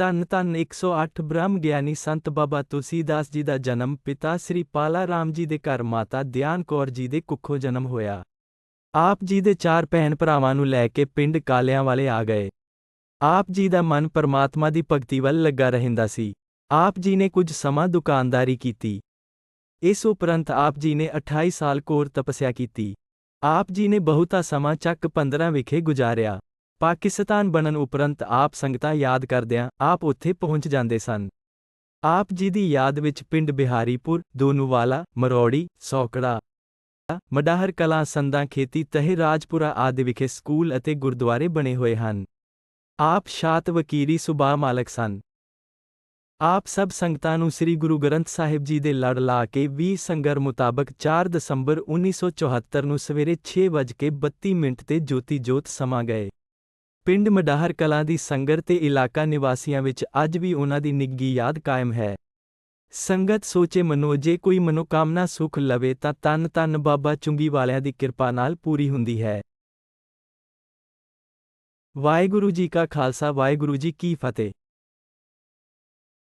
ਧੰਨ ਧੰਨ 108 ਬ੍ਰਹਮ ਗਿਆਨੀ ਸੰਤ ਬਾਬਾ ਤੁਲਸੀਦਾਸ ਜੀ ਦਾ ਜਨਮ, ਪਿਤਾ ਸ੍ਰੀ ਪਾਲਾ ਰਾਮ ਜੀ ਦੇ ਘਰ ਮਾਤਾ ਦਿਆਨ ਕੌਰ ਜੀ ਦੇ ਕੁੱਖੋਂ ਜਨਮ ਹੋਇਆ। ਆਪ ਜੀ ਦੇ ਚਾਰ ਭੈਣ ਭਰਾਵਾਂ ਨੂੰ ਲੈ ਕੇ ਪਿੰਡ ਕਾਲਿਆਂ ਵਾਲੇ ਆ ਗਏ। ਆਪ ਜੀ ਦਾ ਮਨ ਪਰਮਾਤਮਾ ਦੀ ਭਗਤੀ ਵੱਲ ਲੱਗਾ ਰਹਿੰਦਾ ਸੀ। ਆਪ ਜੀ ਨੇ ਕੁਝ ਸਮਾਂ ਦੁਕਾਨਦਾਰੀ ਕੀਤੀ। ਇਸ ਉਪਰੰਤ ਆਪ ਜੀ ਨੇ 28 ਸਾਲ ਕੋਰ ਤਪੱਸਿਆ ਕੀਤੀ। ਆਪ ਜੀ ਨੇ ਬਹੁਤਾ ਸਮਾਂ ਚੱਕ 15 ਵਿਖੇ ਗੁਜ਼ਾਰਿਆ। ਪਾਕਿਸਤਾਨ ਬਣਨ ਉਪਰੰਤ ਆਪ ਸੰਗਤਾਂ ਯਾਦ ਕਰਦਿਆਂ ਆਪ ਉੱਥੇ ਪਹੁੰਚ ਜਾਂਦੇ ਸਨ। ਆਪ ਜੀ ਦੀ ਯਾਦ ਵਿੱਚ ਪਿੰਡ ਬਿਹਾਰੀਪੁਰ, ਦੋਨੂਵਾਲਾ, ਮਰੌੜੀ, ਸੌਕੜਾ, ਮਡਾਹਰ ਕਲਾਂ, ਸੰਦਾਂ, ਖੇਤੀ, ਤਹਿ, ਰਾਜਪੁਰਾ ਆਦਿ ਵਿਖੇ ਸਕੂਲ ਅਤੇ ਗੁਰਦੁਆਰੇ ਬਣੇ ਹੋਏ ਹਨ। ਆਪ ਸ਼ਾਤ ਵਕੀਰੀ ਸੁਭਾ ਮਾਲਕ ਸਨ। ਆਪ ਸਭ ਸੰਗਤਾਂ ਨੂੰ ਸ੍ਰੀ ਗੁਰੂ ਗ੍ਰੰਥ ਸਾਹਿਬ ਜੀ ਦੇ ਲੜ ਲਾ ਕੇ 20 ਸੰਗਰ ਮੁਤਾਬਕ 4 ਦਸੰਬਰ 1974 ਨੂੰ ਸਵੇਰੇ 6:32 ਮਿੰਟ ਤੇ ਜੋਤੀ ਜੋਤ ਸਮਾ ਗਏ। ਪਿੰਡ ਮਡਾਹਰ ਕਲਾਂ ਦੀ ਸੰਗਤ ਤੇ ਇਲਾਕਾ ਨਿਵਾਸੀਆਂ ਵਿੱਚ ਅੱਜ ਵੀ ਉਹਨਾਂ ਦੀ ਨਿੱਘੀ ਯਾਦ ਕਾਇਮ ਹੈ। ਸੰਗਤ ਸੋਚੇ ਮਨੋ, ਜੇ ਕੋਈ ਮਨੋਕਾਮਨਾ ਸੁਖ ਲਵੇ ਤਾਂ ਤਨ ਤਨ ਬਾਬਾ ਚੁੰਗੀ ਵਾਲਿਆਂ ਦੀ ਕਿਰਪਾ ਨਾਲ ਪੂਰੀ ਹੁੰਦੀ ਹੈ। ਵਾਹਿਗੁਰੂ ਜੀ ਕਾ ਖਾਲਸਾ, ਵਾਹਿਗੁਰੂ ਜੀ ਕੀ ਫਤਿਹ।